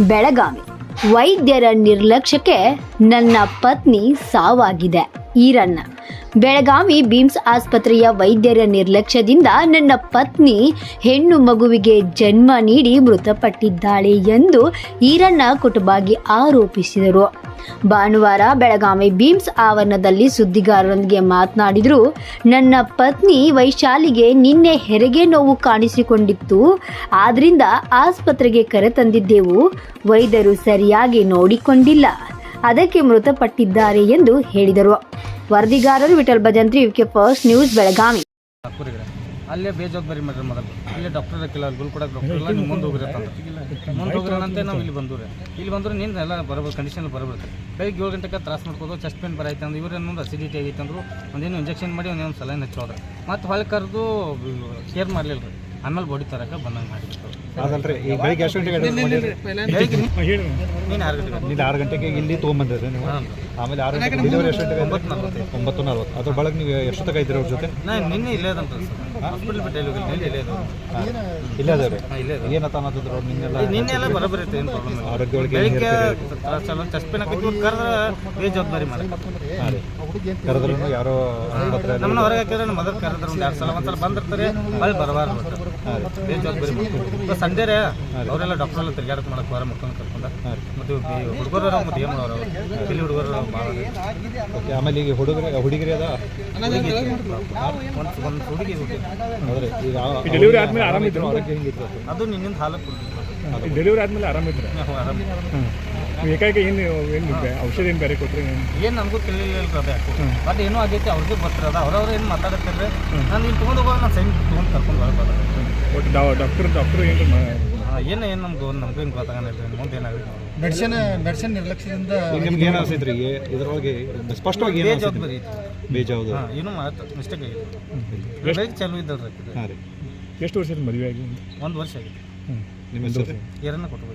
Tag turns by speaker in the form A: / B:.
A: ಬೆಳಗಾವಿ. ವೈದ್ಯರ ನಿರ್ಲಕ್ಷ್ಯಕ್ಕೆ ನನ್ನ ಪತ್ನಿ ಸಾವಾಗಿದೆ. ಈರಣ್ಣ. ಬೆಳಗಾವಿ ಬಿಮ್ಸ್ ಆಸ್ಪತ್ರೆಯ ವೈದ್ಯರ ನಿರ್ಲಕ್ಷ್ಯದಿಂದ ನನ್ನ ಪತ್ನಿ ಹೆಣ್ಣು ಮಗುವಿಗೆ ಜನ್ಮ ನೀಡಿ ಮೃತಪಟ್ಟಿದ್ದಾಳೆ ಎಂದು ಈರಣ್ಣ ಕುಟುಂಬಾಗಿ ಆರೋಪಿಸಿದರು. ಭಾನುವಾರ ಬೆಳಗಾವಿ ಬೀಮ್ಸ್ ಆವರಣದಲ್ಲಿ ಸುದ್ದಿಗಾರರೊಂದಿಗೆ ಮಾತನಾಡಿದರು, ನನ್ನ ಪತ್ನಿ ವೈಶಾಲಿಗೆ ನಿನ್ನೆ ಹೆರಿಗೆ ನೋವು ಕಾಣಿಸಿಕೊಂಡಿತ್ತು. ಆದ್ರಿಂದ ಆಸ್ಪತ್ರೆಗೆ ಕರೆತಂದಿದ್ದೆವು ವೈದ್ಯರು ಸರಿಯಾಗಿ ನೋಡಿಕೊಂಡಿಲ್ಲ. ಅದಕ್ಕೆ ಮೃತಪಟ್ಟಿದ್ದಾರೆ ಎಂದು ಹೇಳಿದರು. ವರದಿಗಾರರು Vittal Bhajantri UK first news Belagavi.
B: ಅಲ್ಲೇ ಬೇಜವಾಬ್ದಾರಿ ಮಾಡ್ರಿ ಮೊದಲು ಇಲ್ಲೇ ಡಾಕ್ಟರ್ ಹಾಕಿಲ್ಲ ಗುಲ್ ಗುಲ್ಕೊಡಕ್ಕೆ ಡಾಕ್ಟರ್ ಇಲ್ಲ ನೀವು ಮುಂದೆ ಹೋಗಿರಿ ಅಂತಂದ್ರೆ. ಮುಂದೆ ಹೋಗಿರೋಣಂತೆ ನಾವು ಇಲ್ಲಿ ಬಂದೂರಿ. ಇಲ್ಲಿ ಬಂದ್ರೆ ನಿನ್ನೆ ಎಲ್ಲ ಬರಬೇಕು ಕಂಡೀಷನ್ ಬರಬೇಕು ಬೆಳಿಗ್ಗೆ ಏಳು ಗಂಟೆಗೆ ತ್ರಾಸ ಮಾಡ್ಕೋದು ಚೆಸ್ಟ್ ಪೇನ್ ಬರೈತೆ ಅಂದ್ರೆ ಇವ್ರು ಇನ್ನೊಂದು ಅಸಿಡಿಟಿ ಆಗೈತೆ ಅಂದ್ರು ಒಂದೇನು ಇಂಜೆಕ್ಷನ್ ಮಾಡಿ ಒಂದೇನು ಸಲೈನ್ ಹಚ್ಚೋದ್ರೆ ಮತ್ತು ಹೊಳೆ ಕರೆದು ಕೇರ್ ಮಾಡಲಿಲ್ಲ ರೀ ಆಮೇಲೆ ಬೋಡಿ ತರಕ ಬಂದಂಗೆ
C: ಮಾಡಿದ್ರು.
B: ಆರು ಗಂಟೆಗೆ
C: ನೀವು ಆರು ಗಂಟೆಗೆ ಇಲ್ಲಿ ತೊಗೊಂಬಂದಿದ್ರಿ ನೀವು? ಆಮೇಲೆ ಆರು ಗಂಟೆಗೆ ಡೆಲಿವರಿ ಎಷ್ಟು ಗಂಟೆಗೆ
B: ಒಂಬತ್ತು ನಲ್ವತ್ತು.
C: ಒಂಬತ್ತು ನಲ್ವತ್ತು. ಅದ್ರ ಬಳಗೆ ನೀವು ಎಷ್ಟು ತಗ ಇದ್ರಿ ಅವ್ರ ಜೊತೆ?
B: ನಾನು ನಿನ್ನೆ ಇಲ್ಲೇ ಅದಂತ ಹಾಸ್ಪಿಟಲ್ ಬಿಟ್ಟು ಎಲ್ಲಿ ಇಲ್ಲೇ
C: ಇಲ್ಲೇ ಏನತ್ತ ಅವ್ರು? ನಿನ್ನೆಲ್ಲ
B: ನಿನ್ನೆ ಎಲ್ಲ ಬರೋಬ್ಬರಿ ಇತ್ತು ಏನು ಪ್ರಾಬ್ಲಮ್ ಬೆಳಿಗ್ಗೆ ಚಲೋ ಕರೆದ್ರೆ ಬೇಜವಾಬ್ದಾರಿ ಮಾಡಿ
C: ಕರೆದ್ರು ಯಾರೋ
B: ನಮ್ಮನ್ನ ಹೊರಗೆ ಹಾಕಿದ್ರೆ ನಮ್ಮ ಮದರ್ ಕರೆದ್ರೆ. ಒಂದು ಎರಡು ಸಲ ಒಂದ್ಸಲ ಬಂದಿರ್ತಾರೆ. ಅಲ್ಲಿ ಬರಬಾರ್ದು ಸಂಡೇ ರೀ ಅವರೆಲ್ಲ ಡಾಕ್ಟರ್ ಎಲ್ಲ ತಿರ್ಗಾಡಕ್ಕೆ ಮಾಡಕ್ಕೆ ವಾರ ಮಕ್ಕಳನ್ನ ಕರ್ಕೊಂಡ. ಮತ್ತು ಹುಡುಗರು ಮತ್ತು ಏನು ಮಾಡೋರು? ಇಲ್ಲಿ ಹುಡುಗರು
C: ಓಕೆ ಆಮೇಲೆ ಈಗ ಹುಡುಗರಿ ಹುಡುಗಿರಿ ಅದ?
B: ಒಂದು ಒಂದು ಹುಡುಗಿ
C: ಹೌದ್ರಿ ಈಗ
D: ಡೆಲಿವರಿ ಆದ್ಮೇಲೆ ಆರಾಮಿದ್ರು
C: ಆರೋಗ್ಯ ಹೆಂಗಿತ್ತು
B: ಅದು ನಿನ್ನಿಂದ ಹಾಲು ಕುಡಿದ್ರು
D: ಡೆಲಿವರಿ ಆದ್ಮೇಲೆ ಆರಾಮಿದ್ರ.
B: ಆರಾಮ
D: ಏಕಾಏಕಿ ಏನು ಏನು ಔಷಧಿ ಏನು ಬೇರೆ ಕೊಟ್ಟರೆ
B: ಏನು ನಮಗೂ ತಿಳಿಲಿಲ್ಲ ಅದು ಯಾಕೋ. ಬಟ್ ಏನೋ ಆಗೈತೆ ಅವ್ರಿಗೆ ಗೊತ್ತಿರೋದ ಅವ್ರವ್ರು ಏನು ಮಾತಾಡ್ತಿದ್ರೆ ನಾನು ಇಲ್ಲಿ ತೊಗೊಂಡು ಹೋಗೋದು ನಾನು ಸೈನ್ ತೊಗೊಂಡು ಕರ್ಕೊಂಡು ಬರ್ಬೋದು
D: ಒಟ್ಟು ಡಾಕ್ಟರ್ ಡಾಕ್ಟರ್ ಏನು
B: ಏನು ಏನು ನಮ್ಗೆ ನಮಗೂ ಏನು ಗೊತ್ತಾಗಲ್ಲ ಮುಂದೆ ಏನಾಗುತ್ತೆ
E: ಮೆಡಿಸಿನ್ ಮೆಡಿಸಿನ್ ನಿರ್ಲಕ್ಷ್ಯದಿಂದ
C: ನಿಮ್ಗೆ ಏನು ಅನಿಸೈತ್ರಿ? ಇದ್ರೊಳಗೆ ಸ್ಪಷ್ಟವಾಗಿ ಏನು
B: ಬೇಜವಾಬ್ದಾರಿ ಐತಿ ಏನು ಮಾತು ಮಿಸ್ಟೇಕ್ ಆಗಿದೆ ಚಾಲು ಇದ್ದದ್ದು.
C: ಹಾಂ ರೀ.
D: ಎಷ್ಟು ವರ್ಷದ ಮದುವೆ ಆಗಿ?
B: ಒಂದು ವರ್ಷ ಆಗಿದೆ.
D: ಹ್ಞೂ
C: ನಿಮ್ಮ ಹೆಸರು?
B: ಏರನ್ನ ಕೊಟ್ಟು